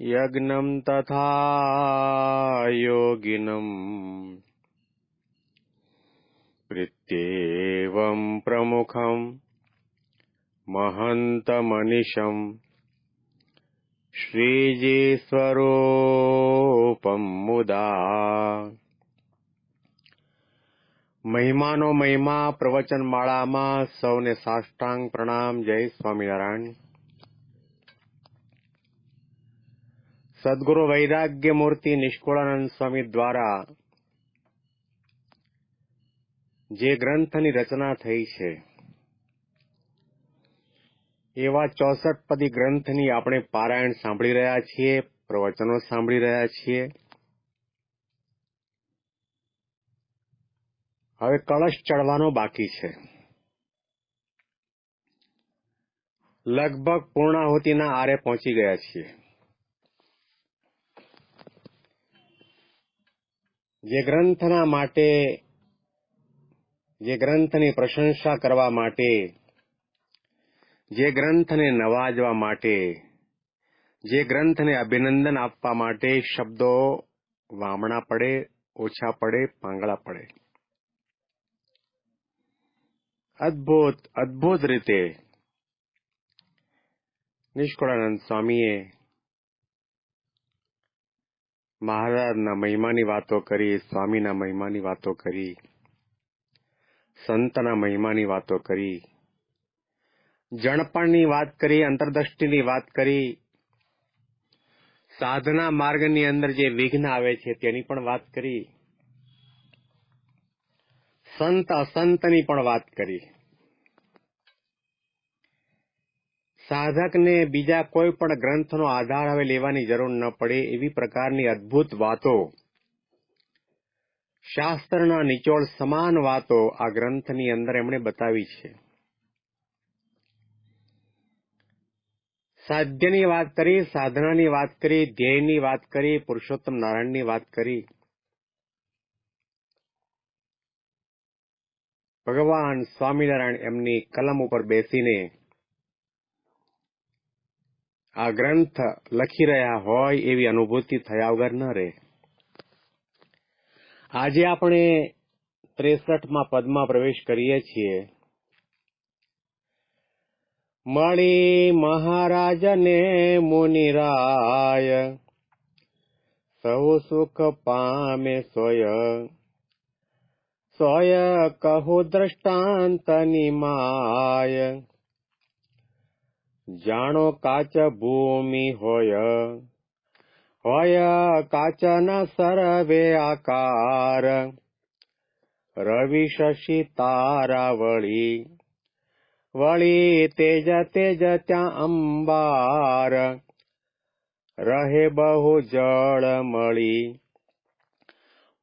यज्ञम् तथा योगिनम् प्रीत्येवम् प्रमुखम् महन्तमनिशम् શ્રીજી મુદા મહિમાનો મહિમા પ્રવચન માળામાં સૌને સાષ્ટાંગ પ્રણામ જય સ્વામિનારાયણ સદગુરુ વૈરાગ્ય મૂર્તિ નિષ્કુળાનંદ સ્વામી દ્વારા જે ગ્રંથની રચના થઈ છે એવા ચોસઠ પદી ગ્રંથની આપણે પારાયણ સાંભળી રહ્યા છીએ પ્રવચનો સાંભળી રહ્યા છીએ હવે કળશ ચડવાનો બાકી છે લગભગ પૂર્ણાહુતિના આરે પહોંચી ગયા છીએ જે ગ્રંથના માટે, જે ગ્રંથની પ્રશંસા કરવા માટે, જે ગ્રંથને નવાજવા માટે, જે ગ્રંથને અભિનંદન આપવા માટે શબ્દો વામણા પડે, ઓછા પડે, પાંગળા પડે. અદ્ભુત અદ્ભુત રીતે નિષ્કુળાનંદ સ્વામીએ મહારાજના મહિમાની વાતો કરી, સ્વામીના મહિમાની વાતો કરી, સંતના મહિમાની વાતો કરી, જણપણની વાત કરી અંતરદ્રષ્ટિની વાત કરી, સાધના માર્ગની અંદર જે વિઘ્ન આવે છે તેની પણ વાત કરી, સંત અસંતની પણ વાત કરી. સાધકને બીજા કોઈ પણ ગ્રંથનો આધાર હવે લેવાની જરૂર ન પડે એવી પ્રકારની અદ્ભુત વાતો. શાસ્ત્રના નિચોડ સમાન વાતો આ ગ્રંથની અંદર એમણે બતાવી છે. સાધ્યની વાત કરી, સાધનાની વાત કરી, ધ્યેયની વાત કરી, પુરુષોત્તમ નારાયણની વાત કરી. ભગવાન સ્વામિનારાયણ એમની કલમ ઉપર બેસીને આ ગ્રંથ લખી રહ્યા હોય એવી અનુભૂતિ થયા વગર ન રહે. આજે આપણે ત્રેસઠમાં પદમાં પ્રવેશ કરીએ છીએ. મળી મહારાજને મુનિરાય, સૌ સુખ પામે સોય. સોય કહો દ્રષ્ટાંતની માય જાણો કાચ ભૂમિ હોય. હોય કાચના સરવે આકાર. રવિ શશી તારાવળી. વળી તેજ તેજ ત્યાં અંબાર. રહે બહુ જળ મળી.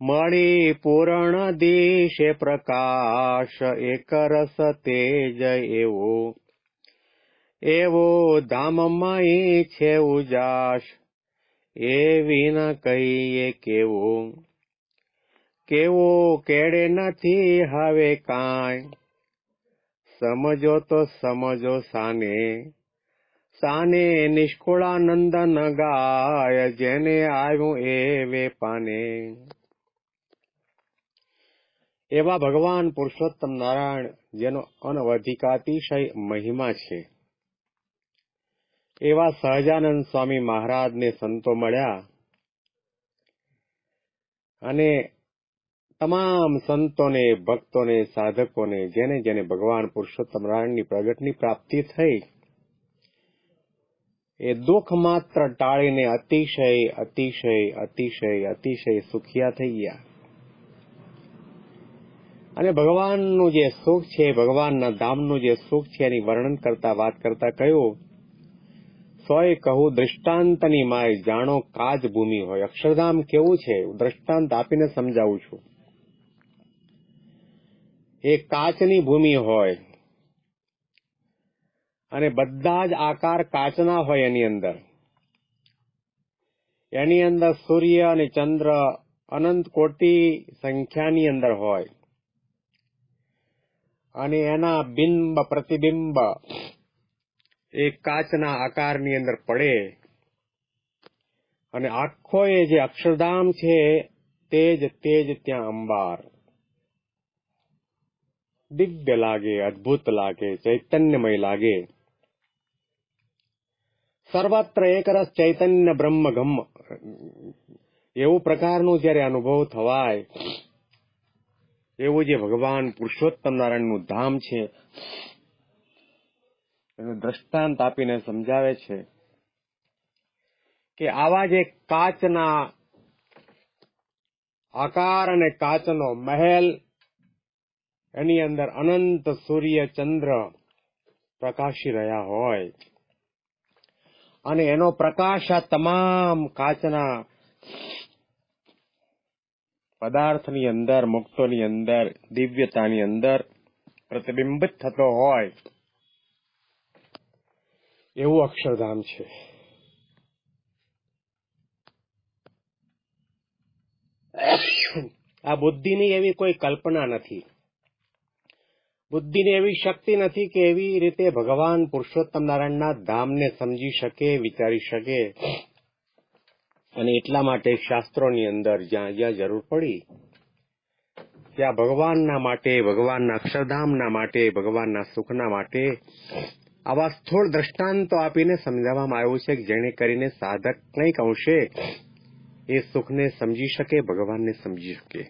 મળી પૂરણ દિશે પ્રકાશ. એક રસ તેજ એવો. એવો ધામમાં છે ઉજાશ એ વિના કહીએ કેવો? કેવો કેડે નથી હવે કાંઈ? સમજો તો સમજો સાને. સાને નિષ્કુળાનંદન ગાય, જેને આવ્યું એ વે પાને એવા ભગવાન પુરુષોત્તમ નારાયણ, જેનો અનવધિકાતિશય મહિમા છે. એવા સહજાનંદ સ્વામી મહારાજને સંતો મળ્યા અને તમામ સંતોને, ભક્તોને, સાધકોને, જેને જેને ભગવાન પુરુષોત્તમ નારાયણની પ્રગટની પ્રાપ્તિ થઈ, એ દુઃખ માત્ર ટાળીને અતિશય અતિશય અતિશય અતિશય સુખિયા થઈ ગયા. અને ભગવાનનું જે સુખ છે, ભગવાનના ધામનું જે સુખ છે, એની વર્ણન કરતા, વાત કરતા કહ્યું સોય કહું, દ્રષ્ટાંતની માય જાણો કાજ ભૂમિ હોય. અક્ષરધામ કેવું છે? દ્રષ્ટાંત આપીને સમજાવું છું. એ કાચની ભૂમિ હોય અને બધા જ આકાર કાચના હોય એની અંદર. એની અંદર સૂર્ય અને ચંદ્ર અનંત કોટી સંખ્યાની અંદર હોય. અને એના બિંબ, પ્રતિબિંબ એ કાચના આકારની અંદર પડે અને આખો એ જે અક્ષરધામ છે તેજ તેજ ત્યાં અંબાર. દિવ્ય લાગે, અદ્ભુત લાગે, ચૈતન્યમય લાગે. સર્વત્ર એકરસ ચૈતન્ય બ્રહ્મ ગમ એવું પ્રકારનું જયારે અનુભવ થવાય, એવું જે ભગવાન પુરુષોત્તમ નારાયણનું ધામ છે એનું દ્રષ્ટાંત આપીને સમજાવે છે કે આવા જે કાચના આકાર અને કાચનો મહેલ, એની અંદર અનંત સૂર્ય ચંદ્ર પ્રકાશી રહ્યા હોય અને એનો પ્રકાશ આ તમામ કાચના પદાર્થની અંદર, મુક્તોની અંદર, દિવ્યતાની અંદર પ્રતિબિંબિત થતો હોય એવું અક્ષરધામ છે. આ બુદ્ધિની એવી કોઈ કલ્પના નથી. બુદ્ધિની એવી શક્તિ નથી કે એવી રીતે ભગવાન પુરુષોત્તમ નારાયણના ધામને સમજી શકે, વિચારી શકે. અને એટલા માટે શાસ્ત્રોની અંદર જ્યાં જ્યાં જરૂર પડી, ત્યાં ભગવાનના માટે, ભગવાનના અક્ષરધામના માટે, ભગવાનના સુખના માટે આવા સ્થૂળ દ્રષ્ટાંતો આપીને સમજાવવામાં આવ્યું છે કે જેને કરીને સાધક કંઈક અંશે એ સુખને સમજી શકે, ભગવાનને સમજી શકે.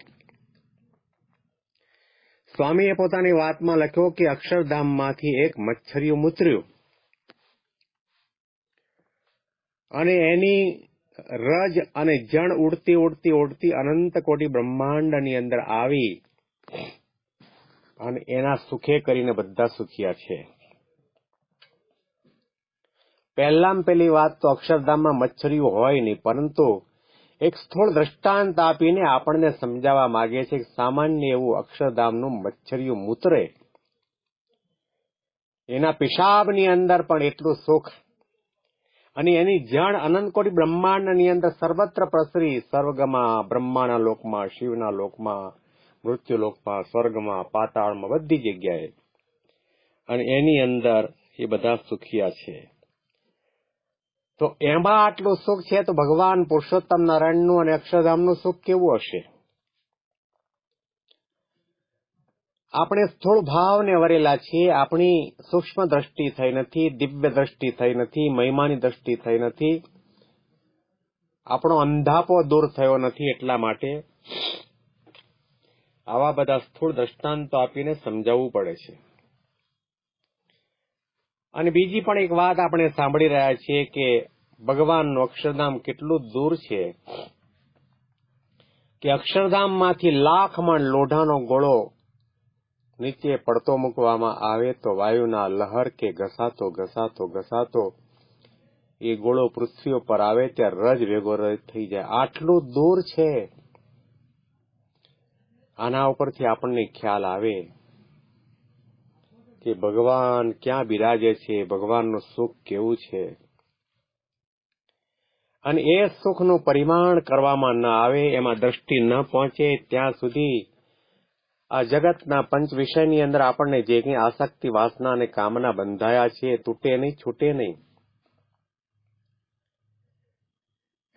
સ્વામીએ પોતાની વાતમાં લખ્યો કે અક્ષરધામમાંથી એક મચ્છરિયું મૂતર્યું. અને એની રજ અને જણ ઉડતી ઉડતી ઉડતી અનંત કોટી બ્રહ્માંડની અંદર આવી અને એના સુખે કરીને બધા સુખિયા છે. પહેલામ પેલી વાત તો અક્ષરધામમાં મચ્છરીઓ હોય નહીં, પરંતુ એક સ્થૂળ દ્રષ્ટાંત આપીને આપણને સમજાવવા માંગે છે સામાન્ય એવું અક્ષરધામનું મચ્છરિયું મૂતરે. એના પિશાબની અંદર પણ એટલું સુખ. અને એની જણ અનંતકોટી બ્રહ્માંડની અંદર સર્વત્ર પ્રસરી. સર્વગમાં બ્રહ્માના લોકમાં, શિવના લોકમાં મૃત્યુ લોકમાં સ્વર્ગમાં, પાતાળમાં બધી જગ્યાએ. અને એની અંદર એ બધા સુખિયા છે. તો એમાં આટલું સુખ છે તો ભગવાન પુરુષોત્તમ નારાયણનું અને અક્ષરધામનું સુખ કેવું હશે? આપણે સ્થૂળ ભાવને વરેલા છીએ, આપણી સૂક્ષ્મ દ્રષ્ટિ થઈ નથી, દિવ્ય દ્રષ્ટિ થઈ નથી, મહિમાની દ્રષ્ટિ થઈ નથી. આપણો અંધાપો દૂર થયો નથી એટલા માટે આવા બધા સ્થૂળ દ્રષ્ટાંતો આપીને સમજાવવું પડે છે. અને બીજી પણ એક વાત આપણે સાંભળી રહ્યા છીએ કે ભગવાનનું અક્ષરધામ કેટલું દૂર છે કે અક્ષરધામમાંથી લાખ મણ લોઢાનો ગોળો નીચે પડતો મૂકવામાં આવે તો વાયુના લહર કે ઘસાતો ઘસાતો ઘસાતો એ ગોળો પૃથ્વી ઉપર આવે ત્યાં રજ ભેગો રજ થઈ જાય. આટલું દૂર છે. આના ઉપરથી આપણને ખ્યાલ આવે કે ભગવાન ક્યાં બિરાજે છે? ભગવાનનું સુખ કેવું છે? અને એ સુખનું પરિમાણ કરવામાં ન આવે, એમાં દ્રષ્ટિ ન પહોંચે, ત્યાં સુધી આ જગતના પંચ વિષયની અંદર આપણને જે કંઈ આસક્તિ, વાસના અને કામના બંધાયા છે તૂટે નહીં, છૂટે નહીં.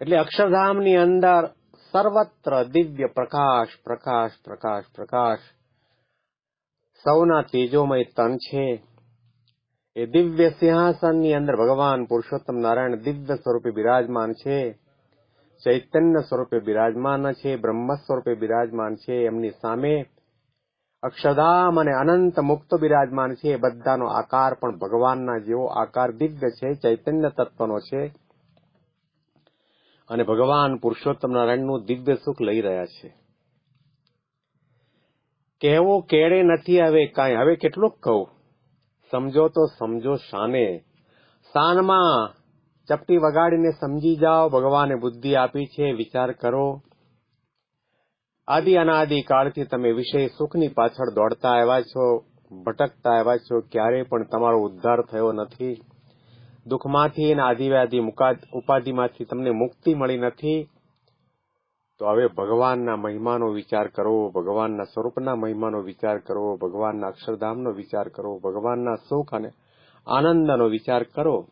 એટલે અક્ષરધામની અંદર સર્વત્ર દિવ્ય પ્રકાશ પ્રકાશ પ્રકાશ પ્રકાશ સૌના તેજોમય તન છે. એ દિવ્ય સિંહાસનની અંદર ભગવાન પુરુષોત્તમ નારાયણ દિવ્ય સ્વરૂપે બિરાજમાન છે. ચૈતન્ય સ્વરૂપે બિરાજમાન છે. બ્રહ્મ સ્વરૂપે બિરાજમાન છે. એમની સામે અક્ષધામ અને અનંત મુક્ત બિરાજમાન છે. એ બધાનો આકાર પણ ભગવાનના જેવો આકાર દિવ્ય છે. ચૈતન્ય તત્વનો છે. અને ભગવાન પુરુષોત્તમ નારાયણનું દિવ્ય સુખ લઈ રહ્યા છે. કહેવું કેળે નથી હવે કાંઈ? હવે કેટલુંક કહું. સમજો તો સમજો શાને. શાનમાં ચપટી વગાડીને સમજી જાઓ, ભગવાને બુદ્ધિ આપી છે, વિચાર કરો. આદિ અનાદિ કાળથી તમે વિષય સુખની પાછળ દોડતા આવ્યા છો, ભટકતા આવ્યા છો ક્યારેય પણ તમારો ઉદ્ધાર થયો નથી. દુઃખમાંથી અને આદિવ્યાધિ ઉપાધિમાંથી તમને મુક્તિ મળી નથી. તો હવે ભગવાનના મહિમાનો વિચાર કરવો, ભગવાનના સ્વરૂપના મહિમાનો વિચાર કરવો, ભગવાનના અક્ષરધામનો વિચાર કરવો, ભગવાનના સુખ અને આનંદનો વિચાર કરો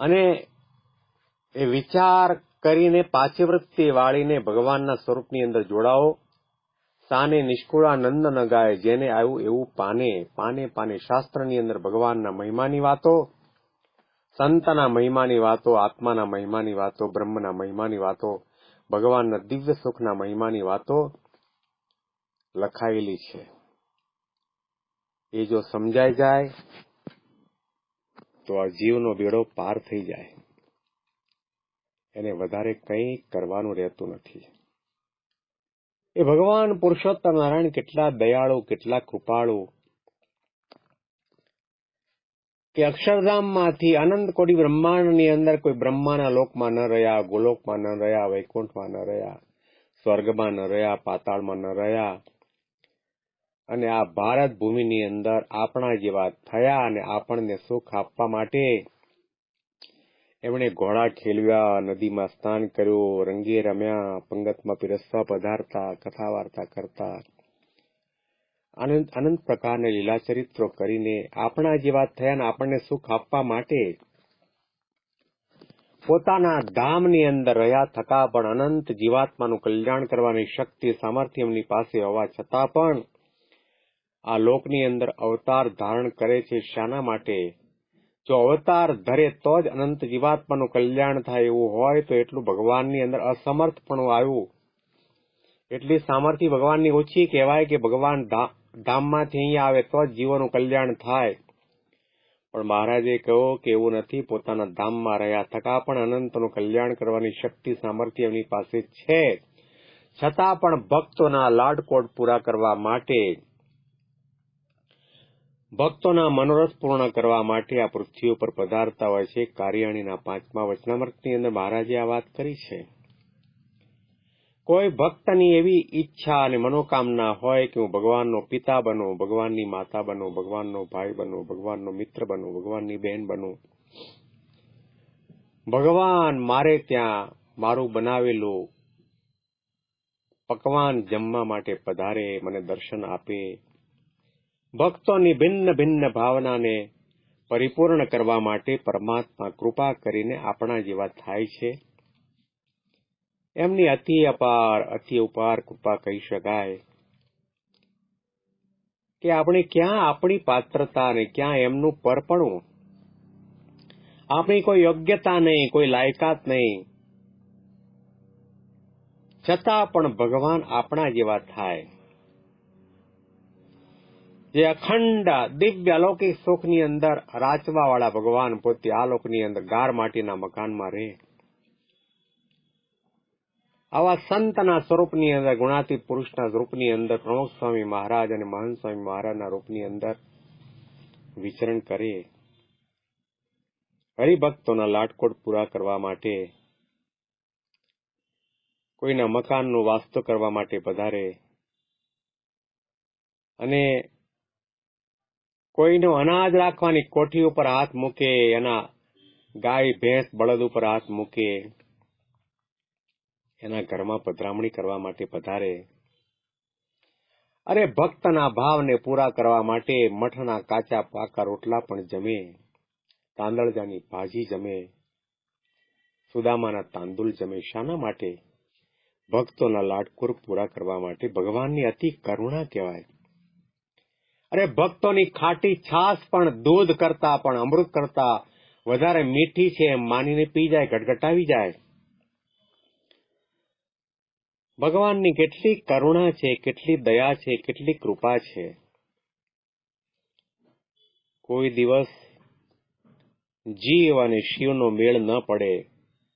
અને એ વિચાર કરીને પાચવૃત્તિ વાળીને ભગવાનના સ્વરૂપની અંદર જોડાઓ સાને નિષ્કુળાનંદ ન ગાય જેને આવ્યું એવું પાને પાને પાને શાસ્ત્રની અંદર ભગવાનના મહિમાની વાતો. સંતના મહિમાની વાતો, આત્માના મહિમાની વાતો, બ્રહ્મના મહિમાની વાતો, ભગવાનના દિવ્ય સુખના મહિમાની વાતો લખાયેલી છે. એ જો સમજાઈ જાય, તો આ જીવનો બેડો પાર થઈ જાય. એને વધારે કંઈ કરવાનું રહેતું નથી. એ ભગવાન પુરુષોત્તમ નારાયણ કેટલા દયાળુ, કેટલા કૃપાળુ કે અક્ષરધામમાંથી અનંત કોટી બ્રહ્માંડની અંદર કોઈ બ્રહ્માના લોકમાં ન રહ્યા, ગોલોકમાં ન રહ્યા, વૈકુંઠમાં ન રહ્યા, સ્વર્ગમાં ન રહ્યા, પાતાળમાં ન રહ્યા. અને આ ભારત ભૂમિની અંદર આપણા જેવા થયા અને આપણને સુખ આપવા માટે એમણે ઘોડા ખેલવ્યા, નદીમાં સ્નાન કર્યું રંગે રમ્યા, પંગતમાં પીરસવા, પધારતા કથા વાર્તા કરતા. અનંત અનંત લીલા ચરિત્રો કરીને આપણા જેવા થયા આપણને સુખ આપવા માટે પોતાના ધામની અંદર રહ્યા થતા પણ અનંત જીવાત્માનું કલ્યાણ કરવાની શક્તિ, સામર્થ્ય એમની પાસે હોવા છતાં પણ આ લોકની અંદર અવતાર ધારણ કરે છે શાના માટે. જો અવતાર ધરે તો જ અનંત જીવાત્માનું કલ્યાણ થાય એવું હોય તો એટલું ભગવાનની અંદર અસમર્થપણું આવ્યું. એટલી સામર્થ્ય ભગવાનની ઓછી કહેવાય કે ભગવાન ધામમાંથી અહીંયા આવે તો જ જીવોનું કલ્યાણ થાય. પણ મહારાજે કહ્યું કે એવું નથી, પોતાના ધામમાં રહ્યા થકા પણ અનંતનું કલ્યાણ કરવાની શક્તિ સામર્થ્ય એમની પાસે છે. છતાં પણ ભક્તોના લાડકોટ પૂરા કરવા માટે, ભક્તોના મનોરથ પૂર્ણ કરવા માટે આ પૃથ્વી ઉપર પધારતા હોય છે. કાર્યાણીના પાંચમા વચનામૃતની અંદર મહારાજે આ વાત કરી છે. કોઈ ભક્તની એવી ઈચ્છા અને મનોકામના હોય કે હું ભગવાનનો પિતા બનું, ભગવાનની માતા બનું, ભગવાનનો ભાઈ બનું, ભગવાનનો મિત્ર બનું, ભગવાનની બહેન બનું, ભગવાન મારે ત્યાં મારું બનાવેલું પકવાન જમવા માટે પધારે, મને દર્શન આપે. ભક્તોની ભિન્ન ભિન્ન ભાવનાને પરિપૂર્ણ કરવા માટે પરમાત્મા કૃપા કરીને આપણા જેવા થાય છે. એમની અતિ અપાર, અતિ ઉપાર કૃપા કહી શકાય કે આપણે ક્યાં આપણી પાત્રતા ને ક્યાં એમનું પરપણું? આપણી કોઈ યોગ્યતા નહીં, કોઈ લાયકાત નહીં. છતાં પણ ભગવાન આપણા જેવા થાય. જે અખંડ દિવ્ય અલૌકિક સુખની અંદર રાચવા વાળા ભગવાન પોતે આ લોકની અંદર ગાર માટીના મકાનમાં રહે. આવા સંતના સ્વરૂપની અંદર ગુણાતીત પુરુષના રૂપની અંદર પ્રમુખ સ્વામી મહારાજ અને મહાન સ્વામી મહારાજના રૂપની અંદર વિચરણ કરીએ હરિભક્તોના લાટકોટ પૂરા કરવા માટે, કોઈના મકાનનું વાસ્તુ કરવા માટે પધારે અને કોઈનો અનાજ રાખવાની કોઠી ઉપર હાથ મૂકે, એના ગાય, ભેંસ, બળદ ઉપર હાથ મૂકે. એના ઘરમાં પધરામણી કરવા માટે પધારે. અરે ભક્તના ભાવને પૂરા કરવા માટે મઠના કાચા પાકા રોટલા પણ જમે. તાંદળજાની ભાજી જમે. સુદામાના તાંદુલ જમે. શાના માટે? ભક્તોના લાડકુર પૂરા કરવા માટે ભગવાનની અતિ કરુણા કહેવાય. અરે ભક્તોની ખાટી છાસ પણ દૂધ કરતા પણ અમૃત કરતા વધારે મીઠી છે એમ માનીને પી જાય, ગટગટાવી જાય. ભગવાનની કેટલી કરુણા છે, કેટલી દયા છે, કેટલી કૃપા છે. કોઈ દિવસ જીવ અને શિવનો મેળ ન પડે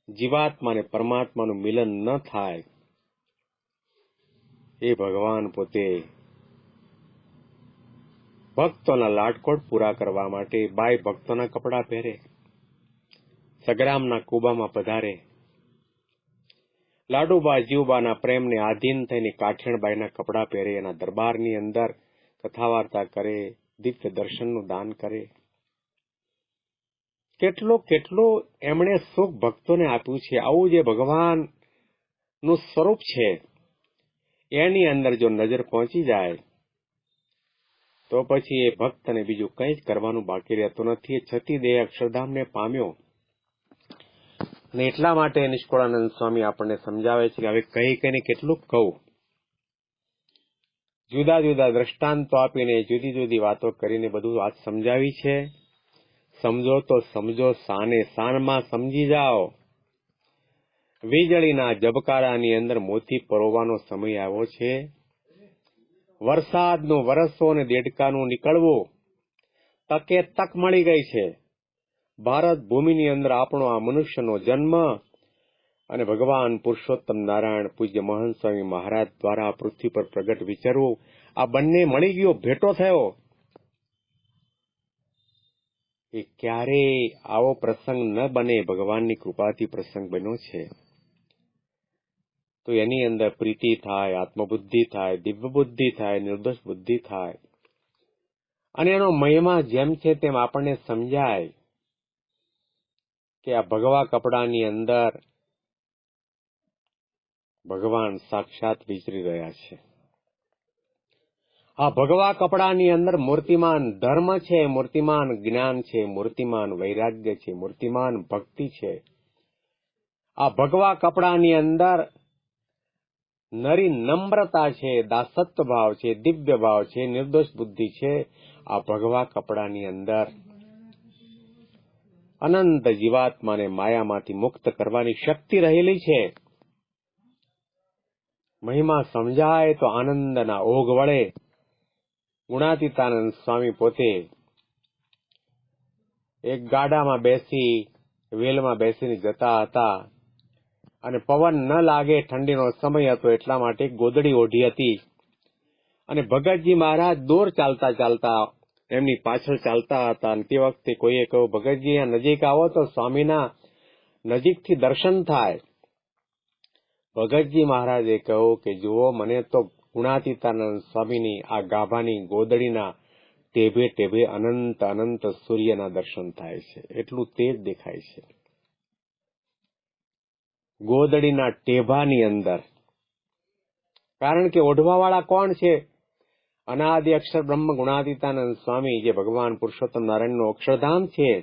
જીવાત્મા અને પરમાત્માનું મિલન ન થાય. એ ભગવાન પોતે ભક્તોના લાટકોટ પૂરા કરવા માટે બાય ભક્તોના કપડા પહેરે, સગરામના કુબામાં પધારે લાડુબા જીવબાના પ્રેમને આધીન થઈને કાઠિયાણબાઈના કપડાં પહેરે, એના દરબારની અંદર કથા વાર્તા કરે, દિવ્ય દર્શનનું દાન કરે. કેટલો કેટલો એમણે સુખ ભક્તોને આપ્યું છે. આવું જે ભગવાનનું સ્વરૂપ છે, એની અંદર જો નજર પહોંચી જાય, તો પછી એ ભક્તને બીજું કંઈ જ કરવાનું બાકી રહેતું નથી. છતી દેહ અક્ષરધામને પામ્યો. અને એટલા માટે નિષ્કુળાનંદ સ્વામી આપણને સમજાવે છે કે હવે કહી કઈને કેટલું કહું. જુદા જુદા દ્રષ્ટાંતો આપીને જુદી જુદી વાતો કરીને બધું વાત સમજાવી છે. સમજો તો સમજો, સાને સાનમાં સમજી જાઓ. વીજળીના જબકારાની અંદર મોતી પરોવાનો સમય આવ્યો છે. વરસાદનું વરસો અને દેડકાનું નીકળવું તકે તક મળી ગઈ છે. ભારત ભૂમિની અંદર આપણો આ મનુષ્યનો જન્મ અને ભગવાન પુરુષોત્તમ નારાયણ પૂજ્ય મહંત સ્વામી મહારાજ દ્વારા પૃથ્વી પર પ્રગટ વિચારવું, આ બંને મળી ગયો, ભેટો થયો. એ ક્યારે આવો પ્રસંગ ન બને, ભગવાનની કૃપાથી પ્રસંગ બન્યો છે. તો એની અંદર પ્રીતિ થાય, આત્મબુદ્ધિ થાય દિવ્ય બુદ્ધિ થાય, નિર્દોષ બુદ્ધિ થાય. અને એનો મહિમા જેમ છે તેમ આપણને સમજાય. કે આ ભગવા કપડાની અંદર ભગવાન સાક્ષાત વિચરી રહ્યા છે. આ ભગવા કપડાની અંદર મૂર્તિમાન ધર્મ છે, મૂર્તિમાન જ્ઞાન છે, મૂર્તિમાન વૈરાગ્ય છે, મૂર્તિમાન ભક્તિ છે. આ ભગવા કપડાની અંદર નરી નમ્રતા છે, દાસત્વ ભાવ છે, દિવ્ય ભાવ છે, નિર્દોષ બુદ્ધિ છે. આ ભગવા કપડાની અંદર અનંત જીવાત્માને માયામાંથી મુક્ત કરવાની શક્તિ રહેલી છે. મહિમા સમજાય તો આનંદના ઓઘ વળે. ગુણાતીતાનંદ સ્વામી પોતે એક ગાડામાં બેસી, વેલમાં બેસીને જતા હતા અને પવન ન લાગે ઠંડીનો સમય હતો એટલા માટે ગોદડી ઓઢી હતી. અને ભગતજી મહારાજ દોર ચાલતા ચાલતા એમની પાછળ ચાલતા હતા અને તે વખતે કોઈએ કહ્યું, ભગતજી નજીક આવો તો સ્વામીના નજીકથી દર્શન થાય. ભગતજી મહારાજે કહ્યું કે, જુઓ, મને તો ગુણાતીતાનંદ સ્વામીની આ ગાભાની ગોદડીના ટેભે ટેભે અનંત અનંત સૂર્યના દર્શન થાય છે. એટલું તેજ દેખાય છે. ગોદડીના ટેભાની અંદર. કારણ કે ઓઢવાવાળા કોણ છે? અનાદિ અક્ષર બ્રહ્મ ગુણાતીતાનંદ સ્વામી જે ભગવાન પુરુષોત્તમ નારાયણનું અક્ષરધામ છે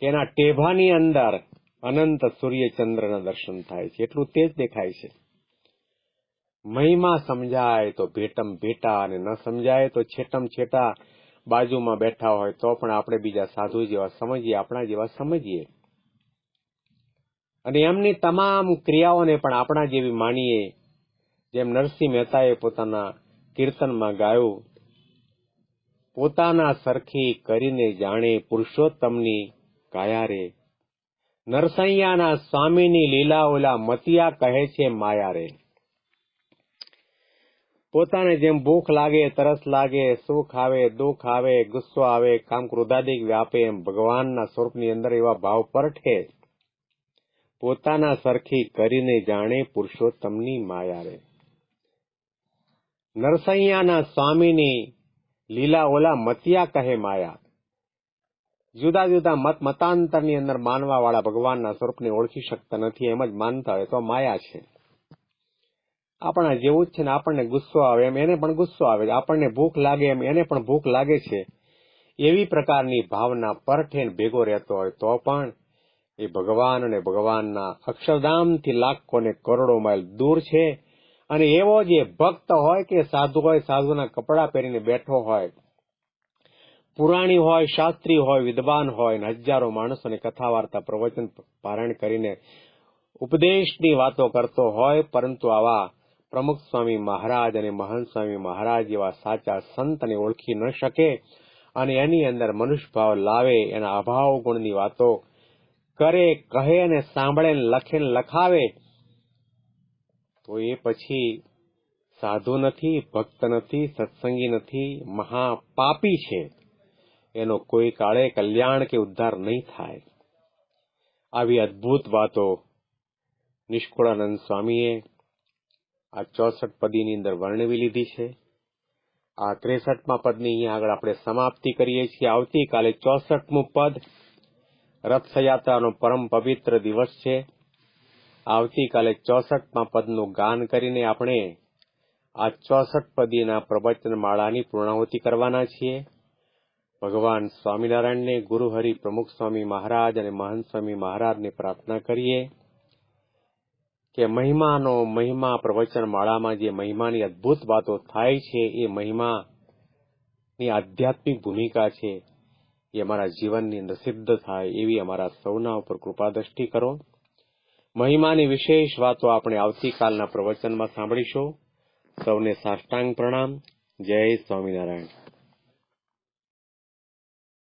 તેના ટેભાની અંદર અનંત સૂર્ય ચંદ્રના દર્શન થાય છે. એટલું તેજ દેખાય છે. મહિમા સમજાય તો ભેટમ ભેટા અને ન સમજાય તો છેટમ છેટા. બાજુમાં બેઠા હોય તો પણ આપણે બીજા સાધુ જેવા સમજીએ, આપણા જેવા સમજીએ. અને એમની તમામ ક્રિયાઓને પણ આપણા જેવી માનીએ. જેમ નરસિંહ મહેતાએ પોતાના કીર્તનમાં ગાયું, પોતાના સરખી કરીને જાણે પુરુષોત્તમની કાયા નરસૈયાના સ્વામીની લીલા ઓલા મતિયા કહે છે માયા રે. પોતાને જેમ ભૂખ લાગે, તરસ લાગે, સુખ આવે, દુઃખ આવે, ગુસ્સો આવે, કામ ક્રોધાદિક વ્યાપે એમ ભગવાનના સ્વરૂપની અંદર એવા ભાવ પરઠે. પોતાના સરખી કરીને જાણે પુરુષોત્તમની માયા રે. નરસૈયાના સ્વામીની લીલા ઓલા મતિયા કહે માયા. જુદા જુદા મત મતાંતરની અંદર માનવા વાળા ભગવાનના સ્વરૂપને ઓળખી શકતા નથી, એમ જ માનતા હોય તો માયા છે. આપણા જેવું જ છે ને આપણને ગુસ્સો આવે એમ, એને પણ ગુસ્સો આવે છે. આપણને ભૂખ લાગે એમ, એને પણ ભૂખ લાગે છે. એવી પ્રકારની ભાવના પરઠે ભેગો રહેતો હોય તો પણ એ ભગવાન અને ભગવાનના અક્ષરધામથી લાખો ને કરોડો માઇલ દૂર છે અને એવો જે ભક્ત હોય કે સાધુ હોય, સાધુના કપડા પહેરીને બેઠો હોય, પુરાણી હોય, શાસ્ત્રી હોય, વિદ્વાન હોય ને હજારો માણસોને કથા વાર્તા પ્રવચન પારણ કરીને ઉપદેશની વાતો કરતો હોય, પરંતુ આવા પ્રમુખ સ્વામી મહારાજ અને મહંત સ્વામી મહારાજ એવા સાચા સંતને ઓળખી ન શકે અને એની અંદર મનુષ્ય ભાવ લાવે, એના અભાવ ગુણની વાતો કરે, કહે અને સાંભળે લખે લખાવે તો એ પછી સાધુ નથી, ભક્ત નથી, સત્સંગી નથી, મહાપાપી છે. એનો કોઈ કાળે કલ્યાણ કે ઉદ્ધાર નહીં થાય. આવી અદ્ભુત વાતો નિષ્કુળાનંદ સ્વામીએ આ ચોસઠ પદીની અંદર વર્ણવી લીધી છે. આ ત્રેસઠમાં પદની અહીંયા આગળ આપણે સમાપ્તિ કરીએ છીએ. આવતીકાલે ચોસઠમું પદ રથયાત્રાનો પરમ પવિત્ર દિવસ છે. આવતીકાલે ચોસઠમાં પદનું ગાન કરીને આપણે આ ચોસઠ પદીના પ્રવચન માળાની પૂર્ણાહુતિ કરવાના છીએ. ભગવાન સ્વામિનારાયણને ગુરુહરિ પ્રમુખ સ્વામી મહારાજ અને મહંત સ્વામી મહારાજને પ્રાર્થના કરીએ કે મહિમાનો મહિમા પ્રવચન માળામાં જે મહિમાની અદ્ભુત વાતો થાય છે, એ મહિમાની આધ્યાત્મિક ભૂમિકા છે, એ અમારા જીવનની અંદર સિદ્ધ થાય એવી અમારા સૌના ઉપર કૃપા દ્રષ્ટિ કરો. મહિમાની વિશેષ વાતો આપણે આવતીકાલના પ્રવચનમાં સાંભળીશું. સૌને સાષ્ટાંગ પ્રણામ. જય સ્વામિનારાયણ.